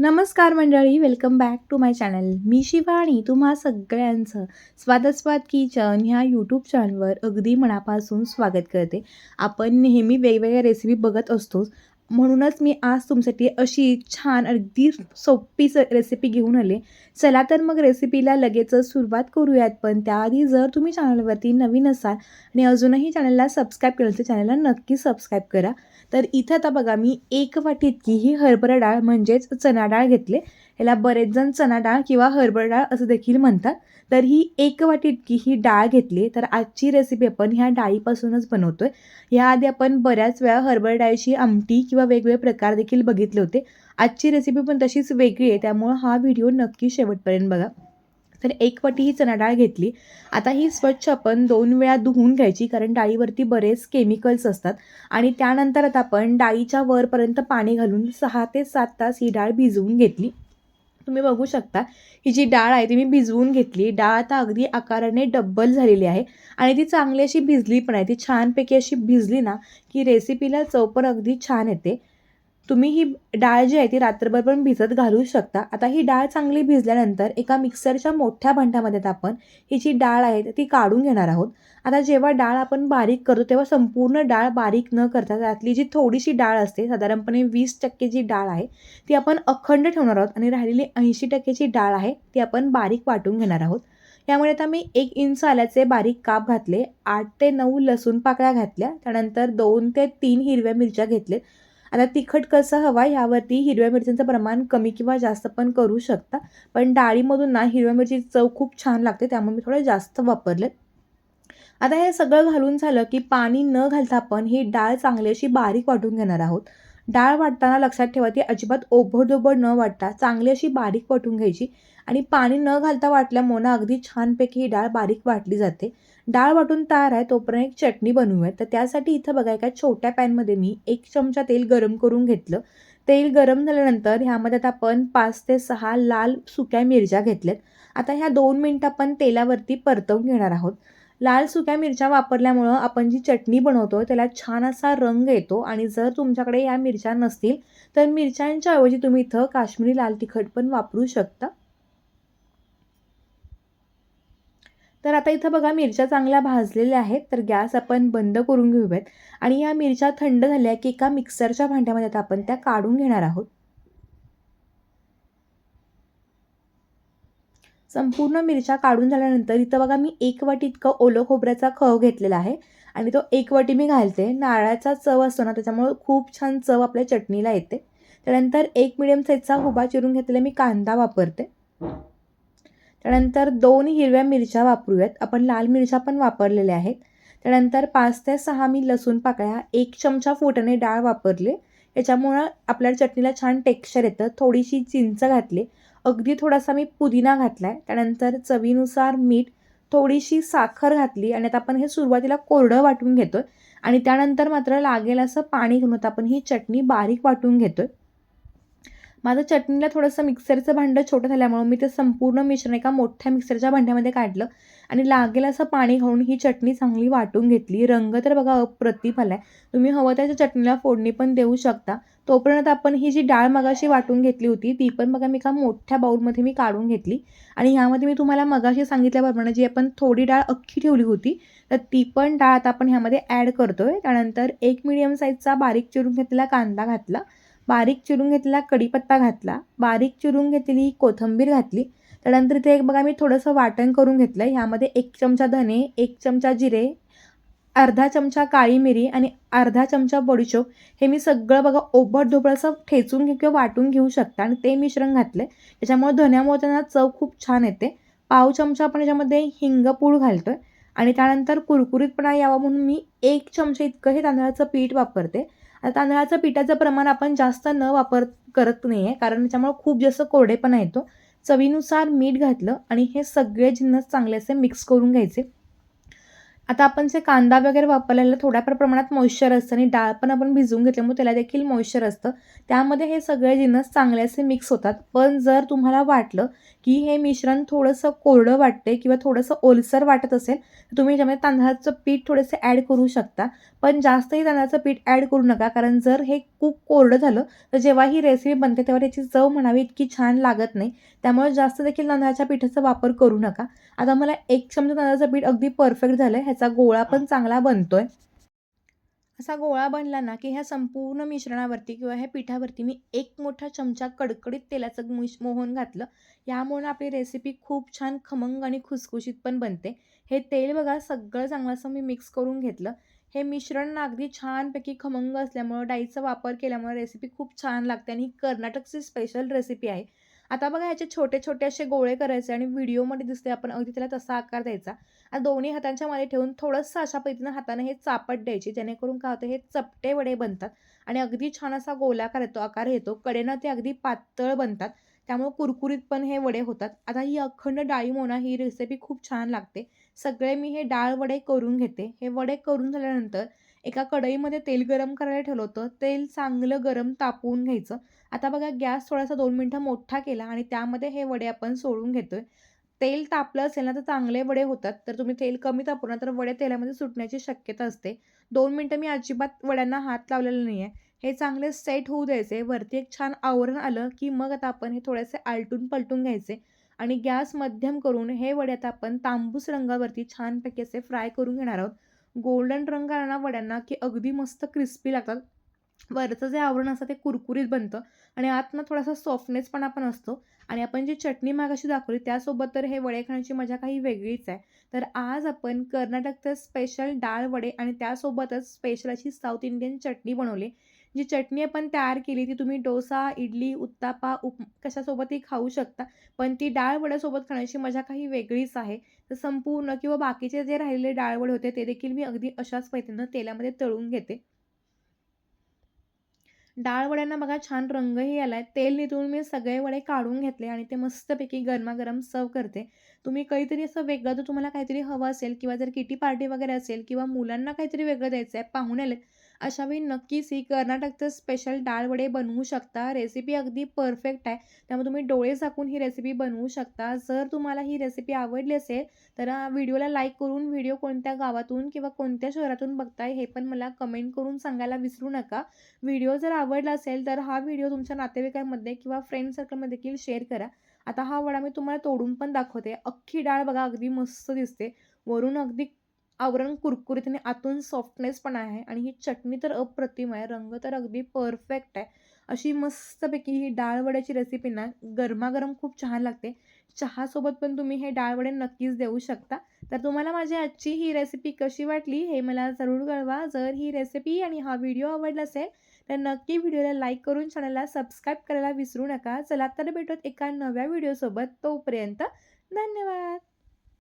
नमस्कार मंडळी welcome back to my channel मी शिवाणी तुम्हा सगळ्यांचं स्वादस्वाद किचन ह्या यूट्यूब चॅनलवर अगदी मनापासून स्वागत करते. आपण नेहमी वेगवेगळ्या रेसिपी बघत असतोच. म्हणूनच मी आज तुमच्यासाठी अशी छान अगदी सोपी स रेसिपी घेऊन आले. चला तर मग रेसिपीला लगेचच सुरुवात करूयात. पण त्याआधी जर तुम्ही चॅनलवरती नवीन असाल आणि अजूनही चॅनलला सबस्क्राईब केलं तर चॅनलला नक्की सबस्क्राईब करा. तर इथं आता बघा मी एक वाटी इतकी ही हरभरा डाळ म्हणजेच चणा डाळ घेतले. याला बरेच जण चणा डाळ किंवा हरभरा डाळ असं देखील म्हणतात. तर ही एक वाटी इतकी ही डाळ घेतली तर आजची रेसिपी आपण ह्या डाळीपासूनच बनवतो आहे याआधी आपण बऱ्याच वेळा हरभरा डाळीची आमटी किंवा वेगवेगळे प्रकार देखील बघितले होते. आजची रेसिपी पण तशीच वेगळी आहे त्यामुळं हा व्हिडिओ नक्की शेवटपर्यंत बघा. तर एक वाटी ही चणा डाळ घेतली. आता ही स्वच्छ आपण दोन वेळा धुवून घ्यायची कारण डाळीवरती बरेच केमिकल्स असतात. आणि त्यानंतर आता आपण डाळीच्या वरपर्यंत पाणी घालून सहा ते सात तास ही डाळ भिजवून घेतली. तुम्ही बघू शकता ही जी डाळ आहे ती मी भिजवून घेतली. डाळ आता अगदी आकाराने डब्बल झालेली आहे आणि ती चांगली अशी भिजली पण आहे. ती छानपैकी अशी भिजली ना की रेसिपीला चव पण अगदी छान येते. तुम्ही ही डाळ जी आहे ती रात्रभर पण भिजत घालू शकता. आता ही डाळ चांगली भिजल्यानंतर एका मिक्सरच्या मोठ्या भांड्यामध्ये आपण ही जी डाळ आहे ती काढून घेणार आहोत. आता जेव्हा डाळ आपण बारीक करतो तेव्हा संपूर्ण डाळ बारीक न करता त्यातली जी थोडीशी डाळ असते साधारणपणे वीस टक्के जी डाळ आहे ती आपण अखंड ठेवणार आहोत आणि राहिलेली ऐंशी टक्केची डाळ आहे ती आपण बारीक वाटून घेणार आहोत. यामुळे आता मी एक इंच आल्याचे बारीक काप घातले आठ ते नऊ लसूण पाकळ्या घातल्या त्यानंतर दोन ते तीन हिरव्या मिरच्या घेतलेत आता तिखट कसं हवा ह्यावरती हिरव्या मिरच्यांचं प्रमाण कमी किंवा जास्त पण करू शकता. पण डाळीमधून ना हिरव्या मिरची चव खूप छान लागते त्यामुळे मी थोडं जास्त वापरले. आता हे सगळं घालून झालं की पाणी न घालता आपण ही डाळ चांगली अशी बारीक वाटून घेणार आहोत. डाळ वाटताना लक्षात ठेवा ती अजिबात ओबडधोबड न वाटता चांगली अशी बारीक वाटून घ्यायची आणि पाणी न घालता वाटल्यामुळं अगदी छानपैकी ही डाळ बारीक वाटली जाते. डाळ वाटून तयार आहे तोपर्यंत एक चटणी बनवूयात. तर त्यासाठी इथं बघा एका छोट्या पॅनमध्ये मी एक चमचा तेल गरम करून घेतलं. तेल गरम झाल्यानंतर ह्यामध्ये आता आपण पाच ते सहा लाल सुक्या मिरच्या घेतल्यात. आता ह्या दोन मिनटं आपण तेलावरती परतवून घेणार आहोत. लाल सुक्या मिरच्या वापरल्यामुळं आपण जी चटणी बनवतो त्याला छान असा रंग येतो आणि जर तुमच्याकडे या मिरच्या नसतील तर मिरच्यांच्या ऐवजी तुम्ही इथं काश्मीरी लाल तिखट पण वापरू शकता. तर आता इथं बघा मिरच्या चांगल्या भाजलेल्या आहेत तर गॅस आपण बंद करून घेऊयात. आणि या मिरच्या थंड झाल्या की एका मिक्सरच्या भांड्यामध्ये आता आपण त्या काढून घेणार आहोत. संपूर्ण मिरच्या काढून झाल्यानंतर इथं बघा मी एक वाटी इतकं ओलं खोबऱ्याचा खव घेतलेला आहे आणि तो एक वाटी मी घालते. नारळाचा चव असतो ना त्याच्यामुळे खूप छान चव आपल्या चटणीला येते. त्यानंतर एक मिडियम साईजचा हुबा चिरून घेतलेला मी कांदा वापरते. त्यानंतर दोन हिरव्या मिरच्या वापरूयात. आपण लाल मिरच्या पण वापरलेल्या आहेत. त्यानंतर पाच ते सहा मी लसूण पाकळ्या एक चमचा फुटाणे डाळ वापरले. याच्यामुळं आपल्या चटणीला छान टेक्स्चर येतं. थोडीशी चिंच घातली. अगदी थोडासा मी पुदिना घातला आहे त्यानंतर चवीनुसार मीठ थोडीशी साखर घातली आणि आता आपण हे सुरुवातीला कोरडं वाटून घेतो आहे आणि त्यानंतर मात्र लागेल असं पाणी घेऊन आपण ही चटणी बारीक वाटून घेतो आहे माझं चटणीला थोडंसं मिक्सरचं भांडं छोटं झाल्यामुळं मी ते संपूर्ण मिश्रण एका मोठ्या मिक्सरच्या भांड्यामध्ये काढलं आणि लागेल असं पाणी घालून ही चटणी चांगली वाटून घेतली. रंग तर बघा अप्रतिम आला आहे. तुम्ही हवं त्याच्या चटणीला फोडणी पण देऊ शकता. तोपर्यंत आपण ही जी डाळ मगाशी वाटून घेतली होती ती पण बघा मी एका मोठ्या बाऊलमध्ये मी काढून घेतली. आणि ह्यामध्ये मी तुम्हाला मगाशी सांगितल्याप्रमाणे जी आपण थोडी डाळ अख्खी ठेवली होती तर ती पण डाळ आता आपण ह्यामध्ये ॲड करतो आहे त्यानंतर एक मिडियम साईजचा बारीक चिरून घेतलेला कांदा घातला बारीक चिरून घेतलेला कढीपत्ता घातला बारीक चिरून घेतलेली कोथिंबीर घातली. त्यानंतर इथे एक बघा मी थोडंसं वाटण करून घेतलं ह्यामध्ये एक चमचा धने एक चमचा जिरे अर्धा चमचा काळी मिरी आणि अर्धा चमचा बडीशोप हे मी सगळं बघा ओबड धोबड असं ठेचून घे किंवा वाटून घेऊ शकता आणि ते मिश्रण घातलं आहे त्याच्यामुळे धन्यामुळे त्यांना चव खूप छान येते. पाव चमचा आपण याच्यामध्ये हिंगपूड घालतो आहे आणि त्यानंतर कुरकुरीतपणा यावा म्हणून मी एक चमचा इतकं हे तांदळाचं पीठ वापरते. आता तांदळाचं पिठाचं प्रमाण आपण जास्त न वापर करत नाही आहे कारण त्याच्यामुळे खूप जास्त कोरडेपणा येतो चवीनुसार मीठ घातलं आणि हे सगळे जिन्नस चांगले असे मिक्स करून घ्यायचे. आता आपण जे कांदा वगैरे वापरलेला थोड्याफार प्रमाणात मॉइश्चर असतं आणि डाळ पण आपण भिजवून घेतल्यामुळे त्याला देखील मॉइश्चर असतं. त्यामध्ये हे सगळे जिन्नस चांगले असे मिक्स होतात. पण जर तुम्हाला वाटलं की हे मिश्रण थोडंसं कोरडं वाटते किंवा थोडंसं ओलसर वाटत असेल तर तुम्ही याच्यामध्ये तांदळाचं पीठ थोडेसे ॲड करू शकता. पण जास्तही तांदळाचं पीठ ॲड करू नका कारण जर हे खूप कोरडं झालं तर जेव्हा ही रेसिपी बनते तेव्हा त्याची चव म्हणावी इतकी छान लागत नाही. त्यामुळे जास्त देखील तांदळाच्या पिठाचा वापर करू नका. आता मला एक चमचा तांदळाचं पीठ अगदी परफेक्ट झालं आहे ह्याचा गोळा पण चांगला बनतो आहे असा गोळा बनला ना की ह्या संपूर्ण मिश्रणावरती किंवा ह्या पिठावरती मी एक मोठा चमचा कडकडीत तेलाचं मिश मोहन घातलं. यामुळं आपली रेसिपी खूप छान खमंग आणि खुसखुशीत पण बनते. हे तेल बघा सगळं चांगलं असं मी मिक्स करून घेतलं. हे मिश्रण ना अगदी छानपैकी खमंग असल्यामुळं डाळीचा वापर केल्यामुळे रेसिपी खूप छान लागते आणि ही कर्नाटकची स्पेशल रेसिपी आहे. आता बघा ह्याचे छोटे छोटे असे गोळे करायचे आणि व्हिडिओमध्ये दिसते आपण अगदी त्याला तसा आकार द्यायचा. आणि दोन्ही हातांच्या मध्ये ठेवून थोडंसं अशा पद्धतीनं हाताने हे चापट द्यायची जेणेकरून काय होतं हे चपटे वडे बनतात आणि अगदी छान असा गोलाकार येतो आकार येतो. कडेनं ते अगदी पातळ बनतात. त्यामुळे कुरकुरीत पण हे वडे होतात. आता ही अखंड डाळी मोना ही रेसिपी खूप छान लागते. सगळे मी हे डाळ वडे करून घेते. हे वडे करून झाल्यानंतर एका कढईमध्ये तेल गरम करायला ठेवलं होतं. तेल चांगलं गरम तापवून घ्यायचं. आता बघा गॅस थोडासा दोन मिनटं मोठा केला आणि त्यामध्ये हे वडे आपण सोडून घेतोय. तेल तापलं असेल ना तर चांगले वडे होतात. तर तुम्ही तेल कमी तापवणार तर वडे तेलामध्ये सुटण्याची शक्यता असते. दोन मिनटं मी अजिबात वड्यांना हात लावलेला नाही आहे हे चांगले सेट होऊ द्यायचे. वरती एक छान आवरण आलं की मग आता आपण हे थोडेसे आलटून पलटून घ्यायचे. आणि गॅस मध्यम करून हे वडे आता आपण तांबूस रंगावरती छानपैकी असे फ्राय करून घेणार आहोत. गोल्डन रंग आला ना वड्यांना की अगदी मस्त क्रिस्पी लागतात. वरचं जे आवरण असतं ते कुरकुरीत बनतं आणि आतनं थोडासा सॉफ्टनेस पण असतो. आणि आपण जी चटणी मागाशी दाखवली त्यासोबत तर हे वडे खाण्याची मजा काही वेगळीच आहे. तर आज आपण कर्नाटकचं स्पेशल डाळ वडे आणि त्यासोबतच स्पेशल अशी साऊथ इंडियन चटणी बनवली. जी चटणी आपण तयार केली ती तुम्ही डोसा इडली उत्तापा उप कशासोबतही खाऊ शकता. पण ती डाळवड्यासोबत खाण्याची मजा काही वेगळीच आहे. तर संपूर्ण किंवा बाकीचे जे राहिलेले डाळवडे होते ते देखील मी अगदी अशाच पद्धतीनं तेलामध्ये तळून घेते. डाळवड्यांना बघा छान रंगही आला आहे तेल नितळून मी सगळे वडे काढून घेतले आणि ते मस्तपैकी गरमागरम सर्व करते. तुम्ही काहीतरी असं वेगळं जर तुम्हाला काहीतरी हवं असेल किंवा जर किटी पार्टी वगैरे असेल किंवा मुलांना काहीतरी वेगळं द्यायचं आहे पाहुणे आलेत अशा वेळी नक्कीच ही कर्नाटकचं स्पेशल डाळ वडे बनवू शकता. रेसिपी अगदी परफेक्ट आहे. त्यामुळे तुम्ही डोळे झाकून ही रेसिपी बनवू शकता. जर तुम्हाला ही रेसिपी आवडली असेल तर व्हिडिओला लाईक करून व्हिडिओ कोणत्या गावातून किंवा कोणत्या शहरातून बघताय हे पण मला कमेंट करून सांगायला विसरू नका. व्हिडिओ जर आवडला असेल तर हा व्हिडिओ तुमच्या नातेवाईकांमध्ये किंवा फ्रेंड सर्कलमध्ये देखील शेअर करा. आता हा वडा मी तुम्हाला तोडून पण दाखवते. अख्खी डाळ बघा अगदी मस्त दिसते. वरून अगदी आवरण कुरकुरीत आणि आतून सॉफ्टनेस पण आहे आणि ही चटणी तर अप्रतिम आहे. रंग तर अगदी परफेक्ट आहे. अशी मस्तपैकी ही डाळवड्याची रेसिपी ना गरमागरम खूप छान लागते. चहासोबत पण तुम्ही हे डाळवडे नक्कीच देऊ शकता. तर तुम्हाला माझी आजची ही रेसिपी कशी वाटली हे मला जरूर कळवा. जर ही रेसिपी आणि हा व्हिडिओ आवडला असेल तर नक्की व्हिडिओला लाईक करून चॅनलला सबस्क्राईब करायला विसरू नका. चला तर भेटत एका नव्या व्हिडिओसोबत तोपर्यंत धन्यवाद!